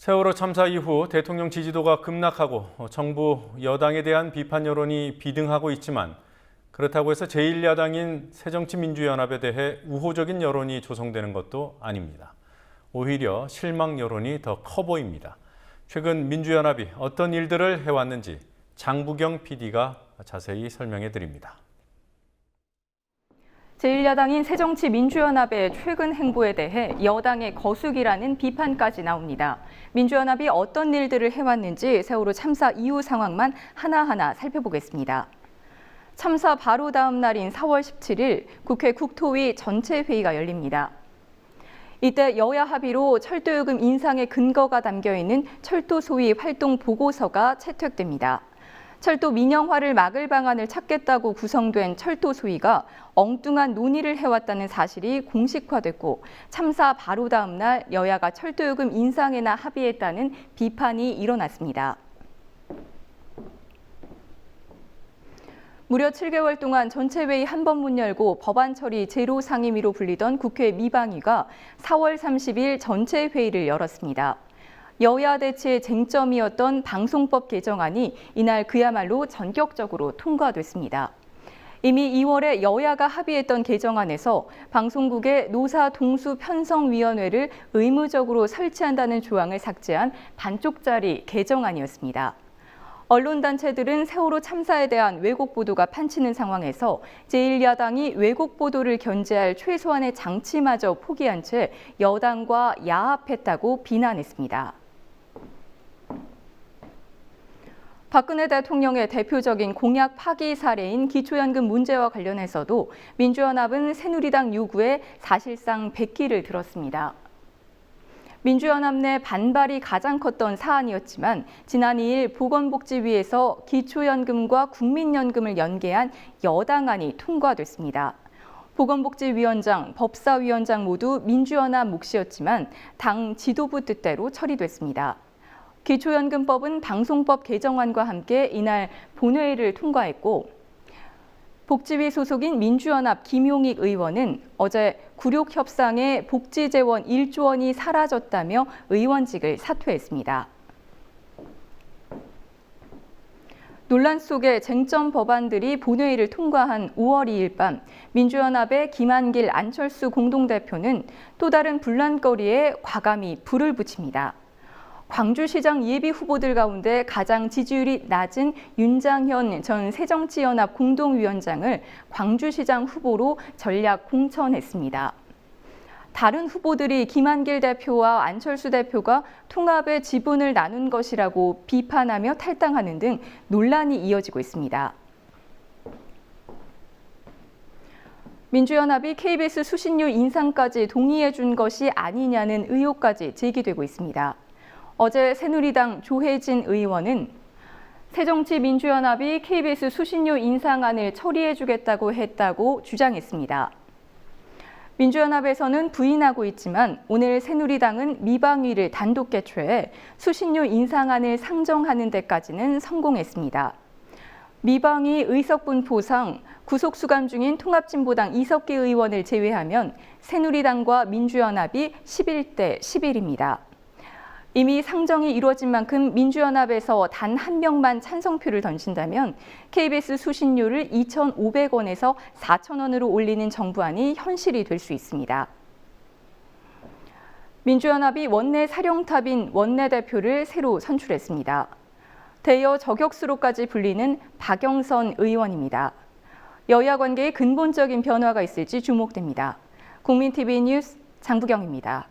세월호 참사 이후 대통령 지지도가 급락하고 정부 여당에 대한 비판 여론이 비등하고 있지만 그렇다고 해서 제1야당인 새정치민주연합에 대해 우호적인 여론이 조성되는 것도 아닙니다. 오히려 실망 여론이 더 커 보입니다. 최근 민주연합이 어떤 일들을 해왔는지 장부경 PD가 자세히 설명해 드립니다. 제1야당인 새정치민주연합의 최근 행보에 대해 여당의 거수기라는 비판까지 나옵니다. 민주연합이 어떤 일들을 해왔는지 세월호 참사 이후 상황만 하나하나 살펴보겠습니다. 참사 바로 다음 날인 4월 17일 국회 국토위 전체 회의가 열립니다. 이때 여야 합의로 철도요금 인상의 근거가 담겨 있는 철도 소위 활동 보고서가 채택됩니다. 철도 민영화를 막을 방안을 찾겠다고 구성된 철도 소위가 엉뚱한 논의를 해왔다는 사실이 공식화됐고 참사 바로 다음 날 여야가 철도요금 인상에나 합의했다는 비판이 일어났습니다. 무려 7개월 동안 전체 회의 한 번 문 열고 법안 처리 제로 상임위로 불리던 국회 미방위가 4월 30일 전체 회의를 열었습니다. 여야 대치의 쟁점이었던 방송법 개정안이 이날 그야말로 전격적으로 통과됐습니다. 이미 2월에 여야가 합의했던 개정안에서 방송국의 노사 동수 편성위원회를 의무적으로 설치한다는 조항을 삭제한 반쪽짜리 개정안이었습니다. 언론단체들은 세월호 참사에 대한 왜곡 보도가 판치는 상황에서 제1야당이 왜곡 보도를 견제할 최소한의 장치마저 포기한 채 여당과 야합했다고 비난했습니다. 박근혜 대통령의 대표적인 공약 파기 사례인 기초연금 문제와 관련해서도 민주연합은 새누리당 요구에 사실상 백기를 들었습니다. 민주연합 내 반발이 가장 컸던 사안이었지만 지난 2일 보건복지위에서 기초연금과 국민연금을 연계한 여당안이 통과됐습니다. 보건복지위원장, 법사위원장 모두 민주연합 몫이었지만 당 지도부 뜻대로 처리됐습니다. 기초연금법은 방송법 개정안과 함께 이날 본회의를 통과했고 복지위 소속인 민주연합 김용익 의원은 어제 굴욕 협상에 복지재원 1조 원이 사라졌다며 의원직을 사퇴했습니다. 논란 속에 쟁점 법안들이 본회의를 통과한 5월 2일 밤 민주연합의 김한길 안철수 공동대표는 또 다른 분란거리에 과감히 불을 붙입니다. 광주시장 예비 후보들 가운데 가장 지지율이 낮은 윤장현 전 새정치연합 공동위원장을 광주시장 후보로 전략 공천했습니다. 다른 후보들이 김한길 대표와 안철수 대표가 통합의 지분을 나눈 것이라고 비판하며 탈당하는 등 논란이 이어지고 있습니다. 민주연합이 KBS 수신료 인상까지 동의해 준 것이 아니냐는 의혹까지 제기되고 있습니다. 어제 새누리당 조혜진 의원은 새정치민주연합이 KBS 수신료 인상안을 처리해주겠다고 했다고 주장했습니다. 민주연합에서는 부인하고 있지만 오늘 새누리당은 미방위를 단독 개최해 수신료 인상안을 상정하는 데까지는 성공했습니다. 미방위 의석 분포상 구속 수감 중인 통합진보당 이석기 의원을 제외하면 새누리당과 민주연합이 11대 11입니다. 이미 상정이 이루어진 만큼 민주연합에서 단 한 명만 찬성표를 던진다면 KBS 수신료를 2,500원에서 4,000원으로 올리는 정부안이 현실이 될 수 있습니다. 민주연합이 원내 사령탑인 원내대표를 새로 선출했습니다. 대여 저격수로까지 불리는 박영선 의원입니다. 여야 관계에 근본적인 변화가 있을지 주목됩니다. 국민TV 뉴스 장부경입니다.